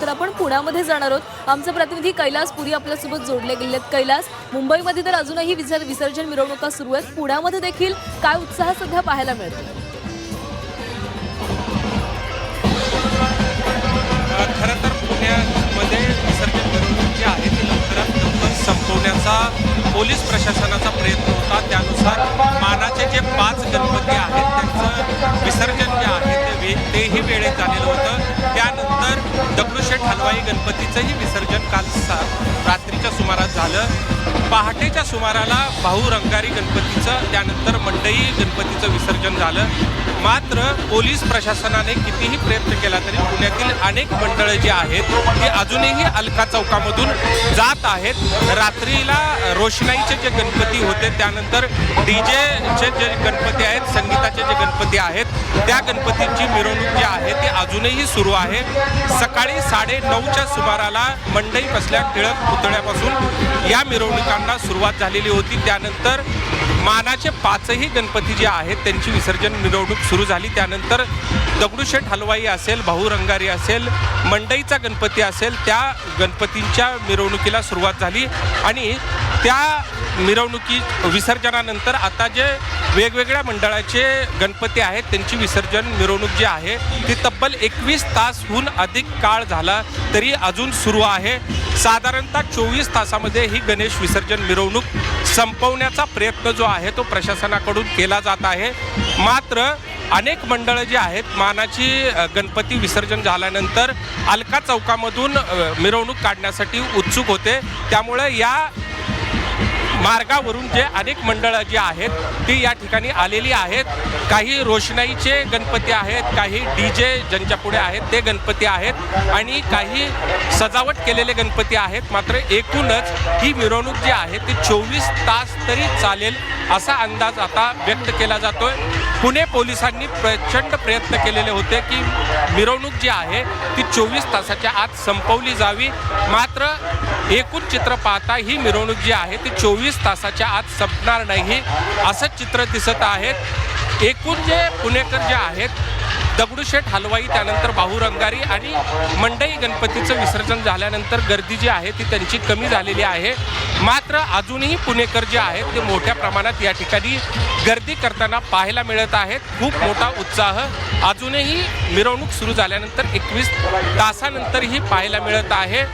तर आपण पुण्यामध्ये जाणार आहोत. आमचे प्रतिनिधी कैलास पुरी आपल्यासोबत जोडले गेले आहेत कैलास मुंबईमध्ये तर अजूनही विसर विसर्जन मिरवणुका सुरू आहेत. पुण्यामध्ये देखील काय उत्साह सध्या पाहायला मिळतो खरं तर पुण्यामध्ये विसर्जन मिरवणूक जी आहे ती लवकरात लवकर संपवण्याचा पोलीस प्रशासनाचा प्रयत्न होता. त्यानुसार मानाचे जे पाच गणपती आहेत त्यांचं विसर्जन जे आहे ते तेही वेळेत झालेलं होतं. गणपतीचंही विसर्जन काल सा रात्रीच्या सुमारास झालं. पहाटेच्या सुमाराला भाऊ रंगारी गणपतीचं त्यानंतर मंडई गणपतीचं विसर्जन झालं. मात्र पोलीस प्रशासनाने कितीही प्रयत्न केला तरी पुण्यातील अनेक मंडळं जी आहेत ती अजूनही अलका चौकामधून जात आहेत. रात्रीला रोषणाईचे जे गणपती होते त्यानंतर डी जेचे जे गणपती आहेत संगीताचे जे गणपती आहेत त्या गणपतीची मिरवणूक जी आहे ती अजूनही सुरू आहे. सकाळी साडे नऊच्या सुमाराला मंडई बसल्या टिळक पुतळ्यापासून या मिरवणुकांना सुरुवात झालेली होती. त्यानंतर मानाचे पाचही गणपती जे आहेत त्यांची विसर्जन मिरवणूक सुरू झाली. त्यानंतर दगडूशेठ हलवाई असेल भाऊ रंगारी असेल मंडईचा गणपती असेल त्या गणपतींच्या मिरवणुकीला सुरुवात झाली. आणि त्या मिरवणुकी विसर्जनानंतर आता जे वेगवेगळ्या मंडळाचे गणपती आहेत त्यांची विसर्जन मिरवणूक जी आहे ती तब्बल एकवीस तासहून अधिक काळ झाला तरी अजून सुरू आहे. साधारणतः चोवीस तासामध्ये ही गणेश विसर्जन मिरवणूक संपवण्याचा प्रयत्न जो आहे तो प्रशासनाकडून केला जात आहे. मात्र अनेक मंडळं जी आहेत मानाची गणपती विसर्जन झाल्यानंतर अलका चौकामधून मिरवणूक काढण्यासाठी उत्सुक होते. त्यामुळे या मार्गावरून जे अनेक मंडळं जी आहेत ती या ठिकाणी आलेली आहेत. काही रोषणाईचे गणपती आहेत काही डी जे ज्यांच्या पुढे आहेत ते गणपती आहेत. आणि काही सजावट केलेले गणपती आहेत. मात्र एकूणच ही मिरवणूक जी आहे ती चोवीस तास तरी चालेल असा अंदाज आता व्यक्त केला जातोय. पुणे पोलिसांनी प्रचंड प्रयत्न केलेले होते की मिरवणूक जी आहे ती चोवीस तासाच्या आत संपवली जावी. मात्र एकूण चित्र पाहता ही मिरवणूक जी आहे ती चोवीस तासाच्या आत संपणार नाही असं चित्र दिसत आहेत एकूण जे पुणेकर जे आहेत दगडूशेठ हलवाई त्यानंतर बाहू रंगारी आणि मंडई गणपतीचं विसर्जन झाल्यानंतर गर्दी जी आहे ती त्यांची कमी झालेली आहे. मात्र अजूनही पुणेकर जे आहेत ते मोठ्या प्रमाणात या ठिकाणी गर्दी करताना पाहायला मिळत आहेत. खूप मोठा उत्साह अजूनही मिरवणूक सुरू झाल्यानंतर एकवीस तासानंतरही पाहायला मिळत आहे.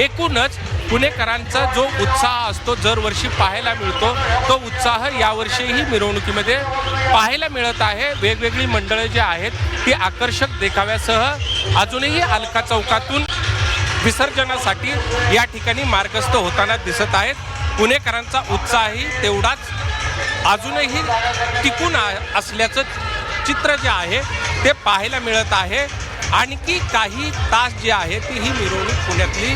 एकूणच पुणेकरांचा जो उत्साह असतो दरवर्षी पाहायला मिळतो तो उत्साह यावर्षीही मिरवणुकीमध्ये पाहायला मिळत आहे. वेगवेगळी मंडळं जी आहेत ती आकर्षक देखाव्यासह अजूनही अलका चौकातून विसर्जनासाठी या ठिकाणी मार्गस्थ होताना दिसत आहेत. पुणेकरांचा उत्साहही तेवढाच अजूनही टिकून असल्याचं चित्र जे आहे ते पाहायला मिळत आहे. आणखी काही तास जे आहे ती ही मिरवणूक पुण्यातली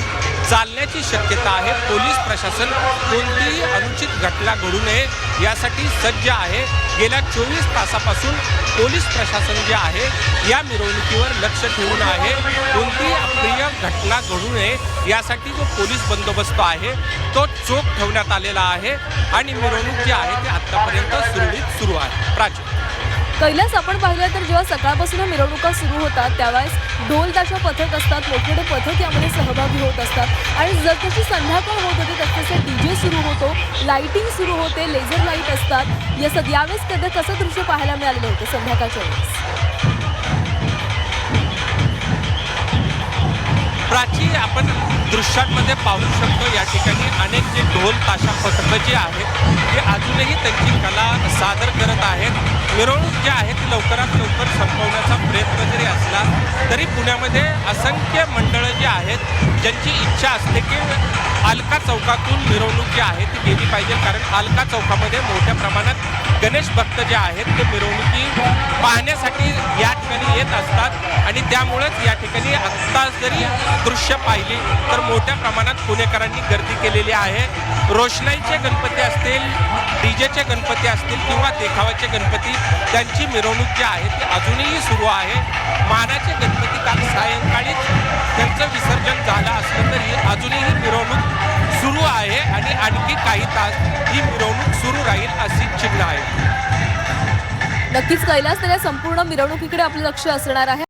चालण्याची शक्यता आहे. पोलीस प्रशासन कोणतीही अनुचित घटना घडू नये यासाठी सज्ज आहे. गेल्या चोवीस तासापासून पोलीस प्रशासन जे आहे या मिरवणुकीवर लक्ष ठेवून आहे. कोणतीही अप्रिय घटना घडू नये यासाठी जो पोलीस बंदोबस्त आहे तो चोख ठेवण्यात आलेला आहे. आणि मिरवणूक जी आहे ती आत्तापर्यंत सुरळीत सुरू आहे. प्राची कैलास आपण पाहिलं तर जेव्हा सकाळपासून मिरवणुका सुरू होतात त्यावेळेस ढोल ताशा पथक असतात मोठमोठे पथक यामध्ये सहभागी होत असतात. आणि जसजशी संध्याकाळ होत होते तसतसे डी जे सुरू होतो लाईटिंग सुरू होते लेझर लाइट असतात. या सद यावेळेस कधी कसं दृश्य पाहायला मिळालेलं होतं संध्याकाळच्या वेळेस? दृश्यांमध्ये पाहू शकतो या ठिकाणी अनेक जे ढोल ताशा पथकं जे आहेत ते अजूनही त्यांची कला सादर करत आहेत. मिरवणूक जी आहे ती लवकरात लवकर संपवण्याचा प्रयत्न जरी असला तरी पुण्यामध्ये असंख्य मंडळं जी आहेत ज्यांची इच्छा असते की अलका चौकातून मिरवणूक जी आहे ती गेली पाहिजे. कारण अलका चौकामध्ये मोठ्या प्रमाणात गणेश भक्त जे आहेत ते मिरवणुकी पाहण्यासाठी या ठिकाणी येत असतात. आणि त्यामुळेच या ठिकाणी आत्ता जरी दृश्य पाहिली तर मोठ्या प्रमाणात पुणेकरांनी गर्दी केलेली आहे. रोषणाईचे गणपती असतील डीजेचे गणपती असतील किंवा देखावाचे गणपती त्यांची मिरवणूक जी आहे ती अजूनही सुरू आहे. मानाचे गणपती काल सायंकाळीच त्यांचं विसर्जन झालं असलं तरी अजूनही मिरवणूक सुरू आहे आणि आणखी काही तास ही मिरवणूक सुरू राहील अशी चिन्ह आहे. नक्कीच कैलास तर या संपूर्ण मिरवणुकीकडे आपलं लक्ष असणार आहे.